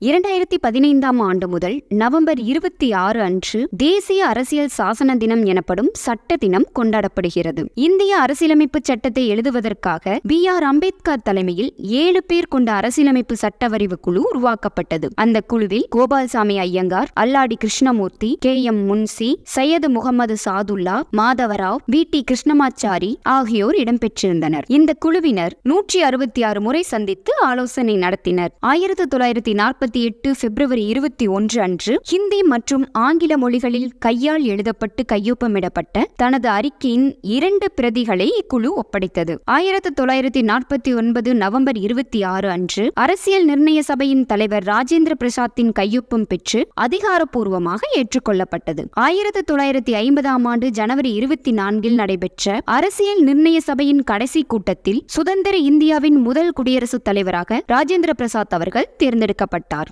இரண்டாயிரத்தி பதினைந்தாம் ஆண்டு முதல் நவம்பர் இருபத்தி ஆறு அன்று தேசிய அரசியல் சாசன தினம் எனப்படும் சட்ட தினம் கொண்டாடப்படுகிறது. இந்திய அரசியலமைப்பு சட்டத்தை எழுதுவதற்காக பி ஆர் அம்பேத்கர் தலைமையில் ஏழு பேர் கொண்ட அரசியலமைப்பு சட்டவரிவு குழு உருவாக்கப்பட்டது. அந்த குழுவில் Gopalaswami Ayyangar Alladi Krishnamurthy K M Munshi Syed Muhammad Saadulla Madhavrao V T Krishnamachari ஆகியோர் இடம்பெற்றிருந்தனர். இந்த குழுவினர் நூற்றி அறுபத்தி ஆறு முறை சந்தித்து ஆலோசனை நடத்தினர். ஆயிரத்தி தொள்ளாயிரத்தி நாற்பத்தி எட்டு பிப்ரவரி இருபத்தி ஒன்று அன்று ஹிந்தி மற்றும் ஆங்கில மொழிகளில் கையால் எழுதப்பட்டு கையொப்பமிடப்பட்ட தனது அறிக்கையின் இரண்டு பிரதிகளை இக்குழு ஒப்படைத்தது. ஆயிரத்தி தொள்ளாயிரத்தி நாற்பத்தி ஒன்பது நவம்பர் இருபத்தி ஆறு அன்று அரசியல் நிர்ணய சபையின் தலைவர் ராஜேந்திர பிரசாத்தின் கையொப்பம் பெற்று அதிகாரப்பூர்வமாக ஏற்றுக்கொள்ளப்பட்டது. ஆயிரத்தி தொள்ளாயிரத்தி ஐம்பதாம் ஆண்டு ஜனவரி இருபத்தி நான்கில் நடைபெற்ற அரசியல் நிர்ணய சபையின் கடைசி கூட்டத்தில் சுதந்திர இந்தியாவின் முதல் குடியரசுத் தலைவராக ராஜேந்திர பிரசாத் அவர்கள் தேர்ந்தெடுக்கப்பட்டார்.